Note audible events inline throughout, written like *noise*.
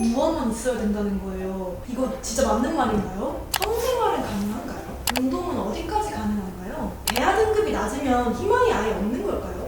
꼭 무엇만 있어야 된다는 거예요. 이거 진짜 맞는 말인가요? 성생활은 가능한가요? 운동은 어디까지 가능한가요? 대하 등급이 낮으면 희망이 아예 없는 걸까요?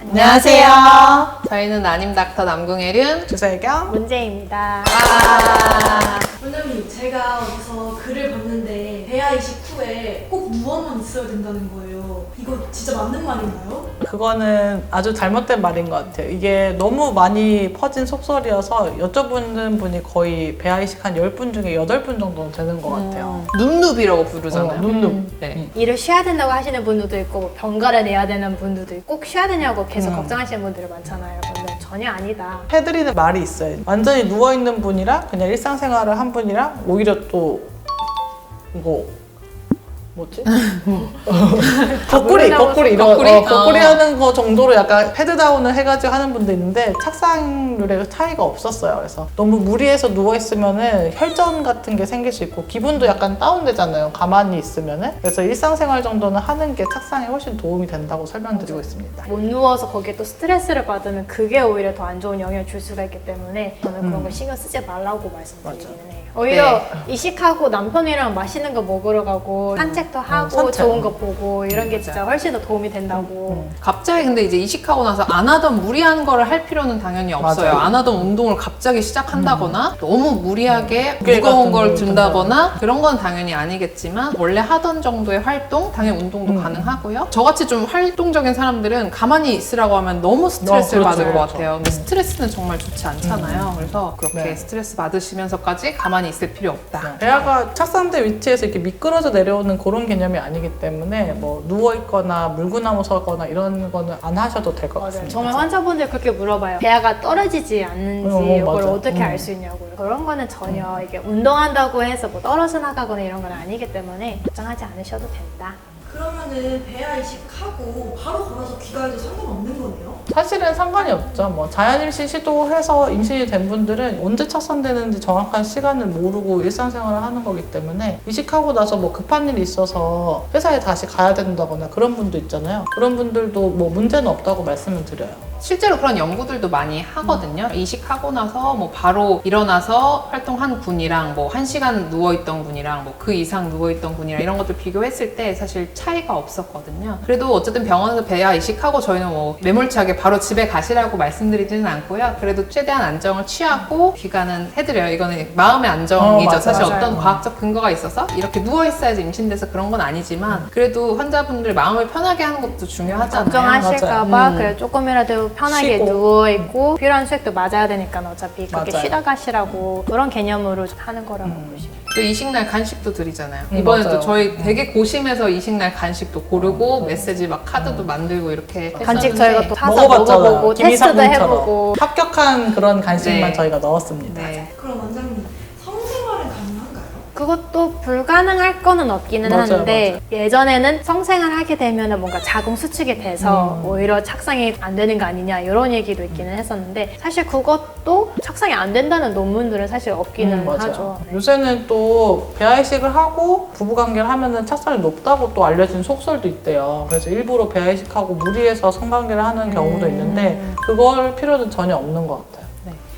안녕하세요. 저희는 아님 닥터 남궁혜륜. 주세경 문제입니다. 아, 원장님, 제가 어디서 글을 봤는데 대하 이식 후에 꼭 무엇만 있어야 된다는 거예요. 이거 진짜 맞는 말인가요? 그거는 아주 잘못된 말인 것 같아요. 이게 너무 많이 퍼진 속설이어서 여쭤보는 분이 거의 배아이식 한 10분 중에 8분 정도는 되는 것 같아요. 눕눕이라고 부르잖아요. 어, 눕눕. 네. 일을 쉬어야 된다고 하시는 분들도 있고 뭐 병가를 내야 되는 분들도 있고 꼭 쉬어야 되냐고 계속 음. 걱정하시는 분들이 많잖아요. 근데 전혀 아니다. 해드리는 말이 있어요. 완전히 누워있는 분이랑 그냥 일상생활을 한 분이랑 오히려 또 이거 뭐지? 거꾸리, 거꾸리 이런 거꾸리? 거, 어, 거꾸리 어. 하는 거 정도로 약간 헤드다운을 해가지고 하는 분도 있는데 착상률에 차이가 없었어요. 그래서 너무 무리해서 누워 있으면은 혈전 같은 게 생길 수 있고 기분도 약간 다운되잖아요. 가만히 있으면은 그래서 일상생활 정도는 하는 게 착상에 훨씬 도움이 된다고 설명드리고 있습니다. 못 누워서 거기에 또 스트레스를 받으면 그게 오히려 더 안 좋은 영향을 줄 수가 있기 때문에 저는 그런 음. 거 신경 쓰지 말라고 말씀드리기는. 해요. 오히려 네. 이식하고 남편이랑 맛있는 거 먹으러 가고 산책도 하고 산책. 좋은 거 보고 이런 게 진짜 훨씬 더 도움이 된다고. 갑자기 근데 이제 이식하고 나서 안 하던 무리한 거를 할 필요는 당연히 없어요. 맞아요. 안 하던 운동을 갑자기 시작한다거나 너무 무리하게 무게 무거운 걸걸 든다거나 그런 건 당연히 아니겠지만 원래 하던 정도의 활동, 당연히 운동도 음. 가능하고요. 저같이 좀 활동적인 사람들은 가만히 있으라고 하면 너무 스트레스를 어, 그렇죠, 받을 것 그렇죠. 같아요. 근데 스트레스는 정말 좋지 않잖아요. 그래서 그렇게 네. 스트레스 받으시면서까지 가만히 있을 필요 없다. 대야가 착상대 위치에서 이렇게 미끄러져 내려오는 그런 개념이 아니기 때문에 뭐 누워 있거나 물구나무 서거나 이런 거는 안 하셔도 될 것. 같습니다. 정말 환자분들 그렇게 물어봐요. 대화가 떨어지지 않는지 어, 어, 이걸 맞아. 어떻게 음. 알 수 있냐고요. 그런 거는 전혀 이게 운동한다고 해서 뭐 떨어져 나가거나 이런 건 아니기 때문에 걱정하지 않으셔도 된다. 그러면은 대하 이식하고 바로 걸어서 귀가해도 상관없는 거네요? 사실은 상관이 없죠. 뭐 자연 임신 시도해서 임신이 된 분들은 언제 착상되는지 정확한 시간을 모르고 일상생활을 하는 거기 때문에 이식하고 나서 뭐 급한 일이 있어서 회사에 다시 가야 된다거나 그런 분도 있잖아요. 그런 분들도 뭐 문제는 없다고 말씀을 드려요. 실제로 그런 연구들도 많이 하거든요. 이식하고 나서 뭐 바로 일어나서 활동한 분이랑 뭐 한 시간 누워있던 분이랑 뭐 그 이상 누워있던 분이랑 이런 것들 비교했을 때 사실 차이가 없었거든요. 그래도 어쨌든 병원에서 배아 이식하고 저희는 뭐 매몰차게 바로 집에 가시라고 말씀드리지는 않고요. 그래도 최대한 안정을 취하고 귀가는 해드려요. 이거는 마음의 안정이죠. 어, 맞아요. 사실 맞아요. 어떤 과학적 근거가 있어서 이렇게 누워있어야지 임신돼서 그런 건 아니지만 그래도 환자분들 마음을 편하게 하는 것도 중요하잖아요. 걱정하실까봐 맞아요. 그래 조금이라도 편하게 쉬고. 누워 있고 필요한 수액도 맞아야 되니까 어차피 그렇게 맞아요. 쉬다 가시라고 그런 개념으로 하는 거라고 보시면. 또 이식날 간식도 드리잖아요. 음, 이번에 맞아요. 또 저희 되게 고심해서 이식날 간식도 고르고 메시지 막 카드도 만들고 이렇게 간식 했었는데 저희가 또 사서 먹어봤잖아요. 먹어보고 테스트도. 해보고 합격한 그런 간식만 네. 저희가 넣었습니다. 네. 그럼 원장님, 성생활은 가능한가요? 그것도 불가능할 거는 없기는 맞아요, 하는데 예전에는 성생활 하게 되면 뭔가 자궁 수축이 돼서 음. 오히려 착상이 안 되는 거 아니냐 이런 얘기도 있기는 했었는데 사실 그것도 착상이 안 된다는 논문들은 사실 없기는 음, 맞아요. 하죠. 네. 요새는 또 배아이식을 하고 부부관계를 하면은 착상이 높다고 또 알려진 속설도 있대요. 그래서 일부러 배아이식하고 무리해서 성관계를 하는 경우도 음. 있는데 그걸 필요는 전혀 없는 것 같아요.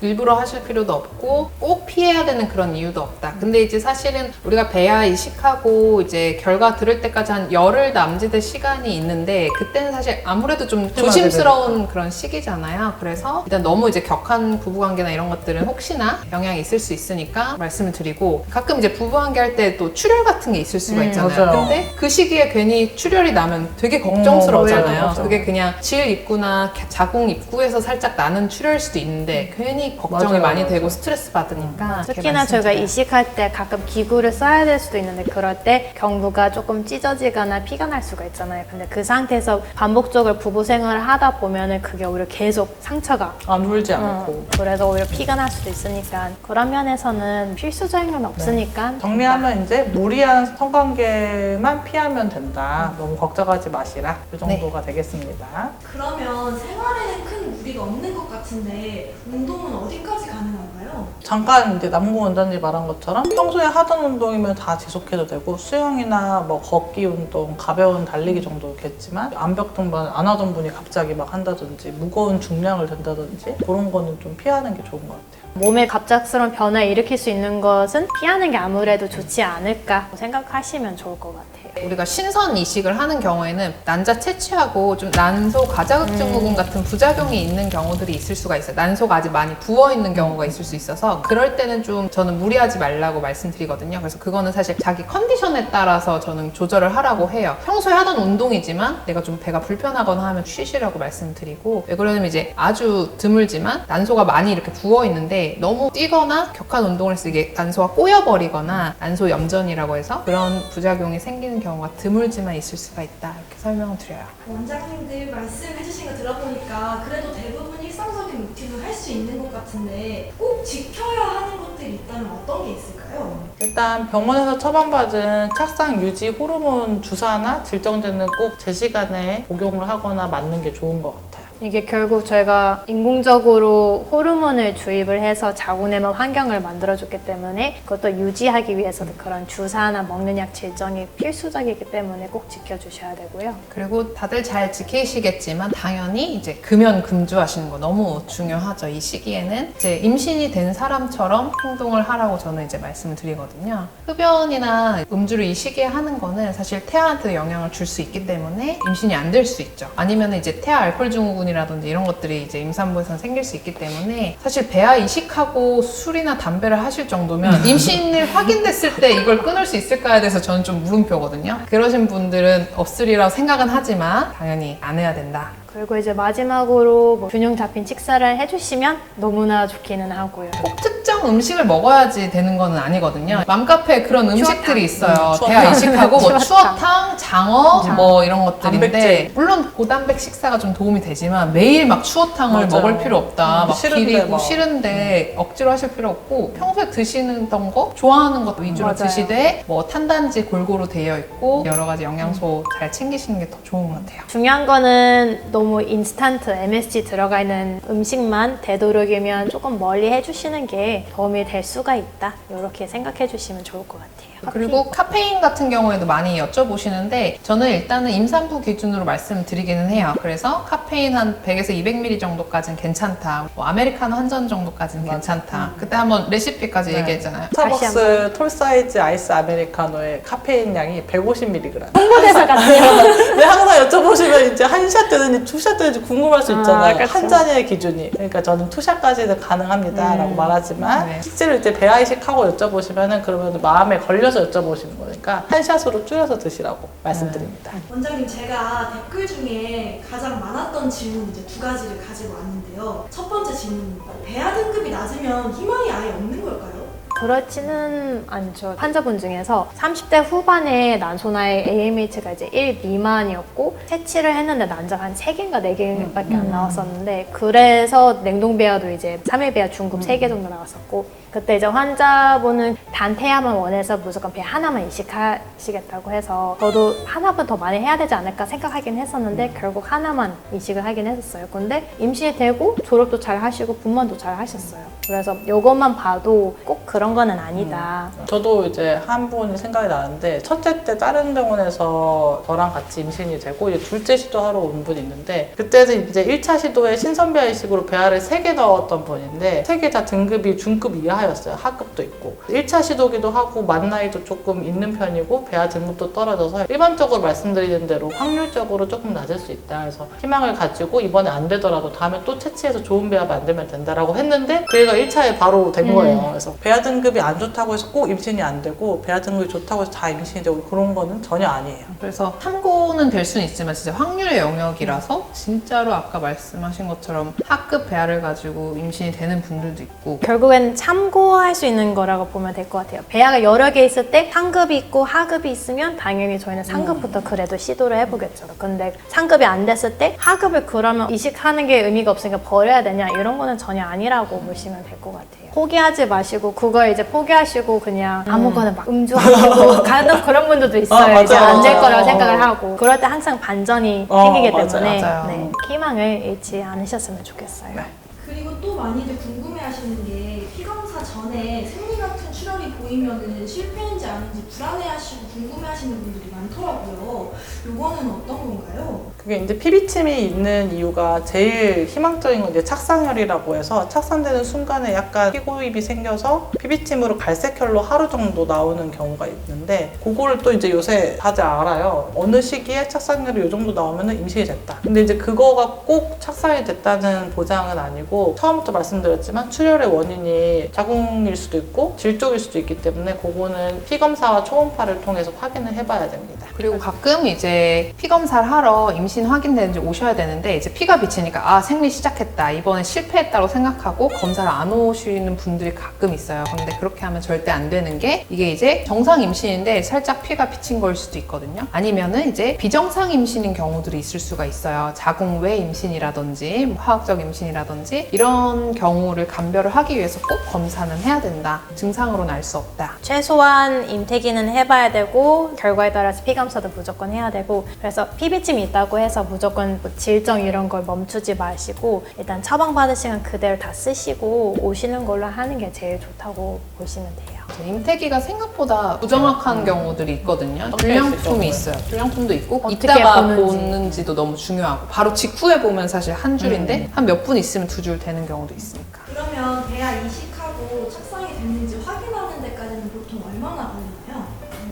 일부러 하실 필요도 없고 꼭 피해야 되는 그런 이유도 없다. 근데 이제 사실은 우리가 배아 이식하고 이제 결과 들을 때까지 한 열흘 남짓의 시간이 있는데 그때는 사실 아무래도 좀 조심스러운 그런 시기잖아요. 그래서 일단 너무 이제 격한 부부관계나 이런 것들은 혹시나 영향이 있을 수 있으니까 말씀을 드리고 가끔 이제 부부관계 할 때 또 출혈 같은 게 있을 수가 음, 있잖아요. 맞아요. 근데 그 시기에 괜히 출혈이 나면 되게 걱정스러워잖아요. 어, 맞아요. 그게 그냥 질 입구나 자궁 입구에서 살짝 나는 출혈일 수도 있는데 괜히 걱정이 맞아요, 많이 맞아요. 되고 스트레스 받으니까 특히나 저희가. 이식할 때 가끔 기구를 써야 될 수도 있는데 그럴 때 경부가 조금 찢어지거나 피가 날 수가 있잖아요. 근데 그 상태에서 반복적으로 부부 생활을 하다 보면은 그게 오히려 계속 상처가 안 울지 어, 않고. 그래서 오히려 피가 날 수도 있으니까 그런 면에서는 필수적인 건 없으니까 정리하면 이제 무리한 성관계만 피하면 된다. 너무 걱정하지 마시라. 이 정도가 되겠습니다. 그러면 생활에는 큰 무리가 없는 것 같은데 운동은 어디까지 가능한가요? 잠깐 이제 남궁 원장님 말한 것처럼 평소에 하던 운동이면 다 지속해도 되고 수영이나 뭐 걷기 운동, 가벼운 달리기 정도겠지만 암벽 등반 안 하던 분이 갑자기 막 한다든지 무거운 중량을 든다든지 그런 거는 좀 피하는 게 좋은 것 같아요. 몸에 갑작스러운 변화를 일으킬 수 있는 것은 피하는 게 아무래도 좋지 않을까 생각하시면 좋을 것 같아요. 우리가 신선 이식을 하는 경우에는 난자 채취하고 좀 난소 가자극 증후군 같은 부작용이 있는 경우들이 있을 수가 있어요. 난소가 아직 많이 부어 있는 경우가 있을 수 있어서 그럴 때는 좀 저는 무리하지 말라고 말씀드리거든요. 그래서 그거는 사실 자기 컨디션에 따라서 저는 조절을 하라고 해요. 평소에 하던 운동이지만 내가 좀 배가 불편하거나 하면 쉬시라고 말씀드리고 왜 그러냐면 이제 아주 드물지만 난소가 많이 이렇게 부어 있는데 너무 뛰거나 격한 운동을 해서 이게 난소가 꼬여버리거나 난소 염전이라고 해서 그런 부작용이 생기는 경우가 드물지만 있을 수가 있다 이렇게 설명을 드려요. 원장님들 말씀해주신 거 들어보니까 그래도 대 부분 일상적인 루틴을 할 수 있는 것 같은데 꼭 지켜야 하는 것들이 있다면 어떤 게 있을까요? 일단 병원에서 처방받은 착상 유지 호르몬 주사나 질정제는 꼭 제 시간에 복용을 하거나 맞는 게 좋은 것 같아요. 이게 결국 저희가 인공적으로 호르몬을 주입을 해서 자고내면 환경을 만들어줬기 때문에 그것도 유지하기 위해서도 그런 주사나 먹는 약 질정이 필수적이기 때문에 꼭 지켜주셔야 되고요. 그리고 다들 잘 지키시겠지만 당연히 이제 금연 금주하시는 거 너무 중요하죠. 이 시기에는 이제 임신이 된 사람처럼 행동을 하라고 저는 이제 말씀을 드리거든요. 흡연이나 음주를 이 시기에 하는 거는 사실 태아한테 영향을 줄 수 있기 때문에 임신이 안 될 수 있죠. 아니면 이제 태아 알코올 증후군 이라든지 이런 것들이 이제 임산부에서는 생길 수 있기 때문에 사실 배아 이식하고 술이나 담배를 하실 정도면 임신을 확인됐을 때 이걸 끊을 수 있을까에 대해서 저는 좀 물음표거든요. 그러신 분들은 없으리라고 생각은 하지만 당연히 안 해야 된다. 그리고 이제 마지막으로 뭐 균형 잡힌 식사를 해주시면 너무나 좋기는 하고요. 꼭 특정 음식을 먹어야지 되는 거는 아니거든요. 맘카페에 그런 음식들이 있어요. 음, 추어탕. 대하 이식하고 뭐 추어탕. 추어탕, 장어 뭐 이런 것들인데 단백질. 물론 고단백 식사가 좀 도움이 되지만 매일 막 추어탕을 맞아요. 먹을 필요 없다. 음, 막 싫은데 비리고 막. 싫은데 억지로 하실 필요 없고 평소에 드시는 거 좋아하는 것 위주로 맞아요. 드시되 뭐 탄단지 골고루 되어 있고 여러 가지 영양소 잘 챙기시는 게 더 좋은 것 같아요. 중요한 거는 너무 인스턴트 MSG 들어가 있는 음식만 되도록이면 조금 멀리 해주시는 게 도움이 될 수가 있다. 이렇게 생각해 주시면 좋을 것 같아요. 그리고 카페인 같은 경우에도 많이 여쭤보시는데 저는 일단은 임산부 기준으로 말씀드리기는 해요. 그래서 카페인 한 100에서 200ml 정도까지는 괜찮다. 뭐 아메리카노 한 잔 정도까지는 괜찮다. 그때 한번 레시피까지 네. 얘기했잖아요. 다시 스타벅스 톨 사이즈 아이스 아메리카노의 카페인 양이 150mg. 홍보대사 같아요. 여쭤보시면 이제 한 샷 되는지 투샷 되는지 궁금할 수 아, 있잖아요. 그쵸. 한 잔의 기준이. 그러니까 저는 투 샷까지는 가능합니다라고 음. 말하지만 네. 실제로 이제 배아이식하고 여쭤보시면은 그러면 마음에 걸려서 여쭤보시는 거니까 한 샷으로 줄여서 드시라고 말씀드립니다. 원장님 제가 댓글 중에 가장 많았던 질문 이제 두 가지를 가지고 왔는데요. 첫 번째 질문입니다. 배아 등급이 낮으면 희망이 아예 없는 걸까요? 그렇지는 않죠. 환자분 중에서 30대 후반에 난소나의 AMH가 이제 1 미만이었고 채취를 했는데 난자가 한 3개인가 4개밖에 안 나왔었는데 그래서 냉동배아도 이제 3일 배아 중급 3개 정도 나왔었고 그때 이제 환자분은 단 태아만 원해서 무조건 배 하나만 이식하시겠다고 해서 저도 하나만 더 많이 해야 되지 않을까 생각하긴 했었는데 결국 하나만 이식을 하긴 했었어요. 근데 임신이 되고 졸업도 잘 하시고 분만도 잘 하셨어요. 그래서 이것만 봐도 꼭 그런 거는 아니다. 저도 이제 한 분이 생각이 나는데 첫째 때 다른 병원에서 저랑 같이 임신이 되고 이제 둘째 시도하러 온 분이 있는데 그때는 이제 1차 시도에 신선배 아 이식으로 배아를 3개 넣었던 분인데 3개 다 등급이 중급 이하였어요. 하급도 있고 1차 시도기도 하고 만 나이도 조금 있는 편이고 배아 등급도 떨어져서 일반적으로 말씀드리는 대로 확률적으로 조금 낮을 수 있다. 그래서 희망을 가지고 이번에 안 되더라도 다음에 또 채취해서 좋은 배아 만들면 된다라고 했는데 그 애가 1차에 바로 된 거예요. 그래서 배아 등 급이 안 좋다고 해서 꼭 임신이 안 되고 배아 등급이 좋다고 해서 다 임신이 되고 그런 거는 전혀 아니에요. 그래서 참고는 될 수는 있지만 진짜 확률의 영역이라서 진짜로 아까 말씀하신 것처럼 하급 배아를 가지고 임신이 되는 분들도 있고 결국엔 참고할 수 있는 거라고 보면 될 것 같아요. 배아가 여러 개 있을 때 상급이 있고 하급이 있으면 당연히 저희는 상급부터 그래도 시도를 해보겠죠. 근데 상급이 안 됐을 때 하급을 그러면 이식하는 게 의미가 없으니까 버려야 되냐 이런 거는 전혀 아니라고 보시면 될 것 같아요. 포기하지 마시고 그거에 그걸 이제 포기하시고 그냥 아무거나 막 음주하고 *laughs* 가는 그런 분들도 있어요. 아, 이제 맞아요. 안될 거라고 어. 생각을 하고 그럴 때 항상 반전이 어, 생기기 맞아요. 때문에 맞아요. 네, 희망을 잃지 않으셨으면 좋겠어요. 네. 그리고 또 많이들 궁금해하시는 게 피검사 전에 생리 같은 출혈이 보이면은 실패인지 아닌지 불안해하시고 궁금해하시는 분들이 많더라고요. 요거는 어떤 건가요? 그게 이제 피비침이 있는 이유가 제일 희망적인 건 이제 착상혈이라고 해서 착상되는 순간에 약간 피고입이 생겨서 피비침으로 갈색혈로 하루 정도 나오는 경우가 있는데 그거를 또 이제 요새 다들 알아요. 어느 시기에 착상혈이 이 정도 나오면 임신이 됐다. 근데 이제 그거가 꼭 착상이 됐다는 보장은 아니고 처음부터 말씀드렸지만 출혈의 원인이 자 궁일 수도 있고 질 쪽일 수도 있기 때문에 그거는 피검사와 초음파를 통해서 확인을 해봐야 됩니다. 그리고 가끔 이제 피 검사를 하러 임신 확인되는지 오셔야 되는데 이제 피가 비치니까 아 생리 시작했다 이번에 실패했다고 생각하고 검사를 안 오시는 분들이 가끔 있어요. 근데 그렇게 하면 절대 안 되는 게 이게 이제 정상 임신인데 살짝 피가 비친 걸 수도 있거든요. 아니면은 이제 비정상 임신인 경우들이 있을 수가 있어요. 자궁 외 임신이라든지 뭐 화학적 임신이라든지 이런 경우를 감별을 하기 위해서 꼭 검사 는 해야 된다. 증상으로는 알 수 없다. 최소한 임태기는 해봐야 되고 결과에 따라서 피 검사도 무조건 해야 되고 그래서 피비침이 있다고 해서 무조건 뭐 질정 이런 걸 멈추지 마시고 일단 처방 받으시면 그대로 다 쓰시고 오시는 걸로 하는 게 제일 좋다고 보시면 돼요. 임태기가 생각보다 부정확한 경우들이 있거든요. 불량품이 있어요. 불량품도 있고 어떻게 이따가 보는지. 보는지도 너무 중요하고 바로 직후에 보면 사실 한 줄인데 한 몇 분 있으면 두 줄 되는 경우도 있으니까. 그러면 배아 이식 하고 착상이 됐는지 확인하는 데까지는 보통 얼마나 걸리나요?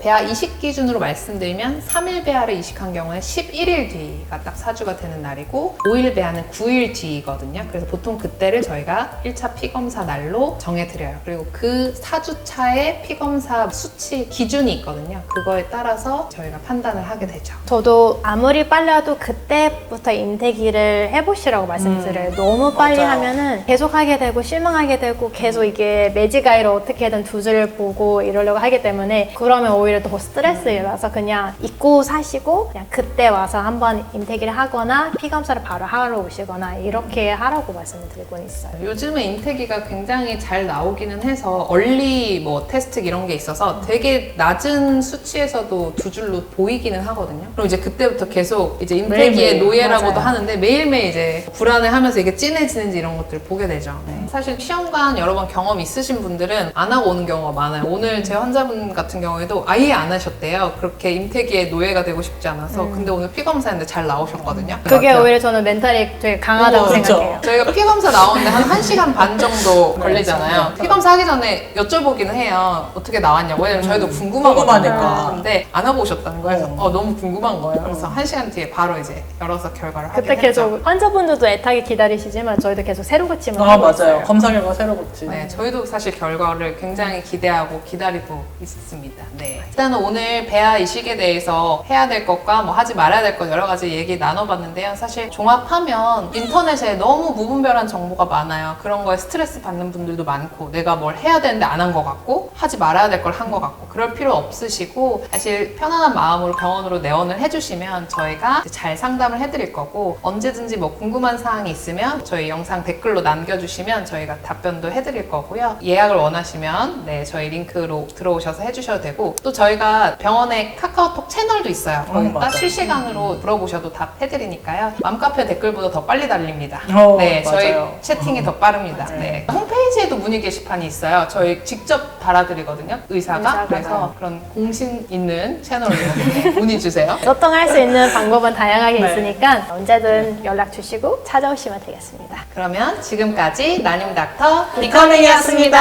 배아 이식 기준으로 말씀드리면 3일 배아를 이식한 경우는 11일 뒤가 딱 사주가 되는 날이고 5일 배아는 9일 뒤거든요. 그래서 보통 그때를 저희가 1차 피검사 날로 정해드려요. 그리고 그 사주차에 피검사 수치 기준이 있거든요. 그거에 따라서 저희가 판단을 하게 되죠. 저도 아무리 빨라도 그때부터 임태기를 해보시라고 말씀드려요. 너무 빨리 맞아요. 하면은 계속 하게 되고 실망하게 되고 계속 이게 매지가이로 어떻게든 두 줄을 보고 이러려고 하기 때문에 그러면 오히려 더 스트레스라서 그냥 잊고 사시고 그냥 그때 와서 한번 임태기를 하거나 피 검사를 바로 하러 오시거나 이렇게 하라고 말씀을 드리고 있어요. 요즘에 임태기가 굉장히 잘 나오기는 해서 얼리 뭐 테스트 이런 게 있어서 되게 낮은 수치에서도 두 줄로 보이기는 하거든요. 그럼 이제 그때부터 계속 이제 임태기의 매일매일. 노예라고도 맞아요. 하는데 매일매일 이제 불안해하면서 이게 진해지는지 이런 것들을 보게 되죠. 네. 사실 시험관 여러 번 경험 있으신 분들은 안 하고 오는 경우가 많아요. 오늘 제 환자분 같은 경우에도 아예 안 하셨대요. 그렇게 임태기의 노예가 되고 싶지 않아서. 근데 오늘 피 검사했는데 잘 나오셨거든요. 그게 맞아요. 오히려 저는 멘탈이 되게 강하다고 어, 그렇죠. 생각해요. 저희가 피 검사 나오는데 한 1시간 반 정도 걸리잖아요. 맞아요. 피 검사 하기 전에 여쭤보기는 해요. 어떻게 나왔냐고. 왜냐면 저희도 궁금하거든요. 궁금하니까. 근데 안 하고 오셨다는 거예요. 그래서 어. 어, 너무 궁금한 거예요. 그래서 1시간 뒤에 바로 이제 열어서 결과를 그때 확인했죠. 계속 환자분들도 애타게 기다리시지만 저희도 계속 새로 고침을 아 하고 맞아요. 있어요. 검사 결과 새로 붙지. 네, 저희도 사실 결과를 굉장히 기대하고 기다리고 있습니다. 네. 일단은 오늘 배아 이식에 대해서 해야 될 것과 뭐 하지 말아야 될 것 여러 가지 얘기 나눠봤는데요. 사실 종합하면 인터넷에 너무 무분별한 정보가 많아요. 그런 거에 스트레스 받는 분들도 많고 내가 뭘 해야 되는데 안 한 것 같고 하지 말아야 될 걸 한 것 같고 그럴 필요 없으시고 사실 편안한 마음으로 병원으로 내원을 해주시면 저희가 잘 상담을 해드릴 거고 언제든지 뭐 궁금한 사항이 있으면 저희 영상 댓글로 남겨주시면 저희가 답변도 해드릴 거고요. 예약을 원하시면 네 저희 링크로 들어오셔서 해주셔도 되고 또 저희가 병원에 카카오톡 채널도 있어요. 음, 거기다 맞아요. 실시간으로 물어보셔도 답해드리니까요. 맘카페 댓글보다 더 빨리 달립니다. 어, 네, 저희 맞아요. 채팅이 더 빠릅니다. 네. 홈페이지에도 문의 게시판이 있어요. 저희 직접 달아드리거든요. 의사가. 의사가. 그래서 그런 공신 있는 채널로 *laughs* 네, 문의 주세요. 소통할 수 있는 방법은 다양하게 네. 있으니까 언제든 연락 주시고 찾아오시면 되겠습니다. 그러면 지금까지 나님 닥터 비커밍이었습니다.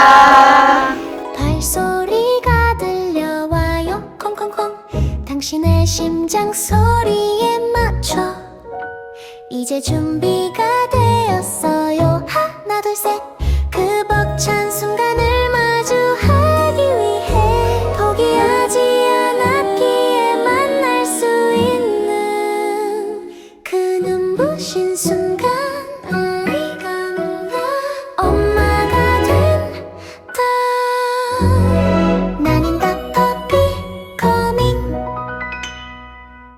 발소리 당신의 심장 소리에 맞춰 이제 준비가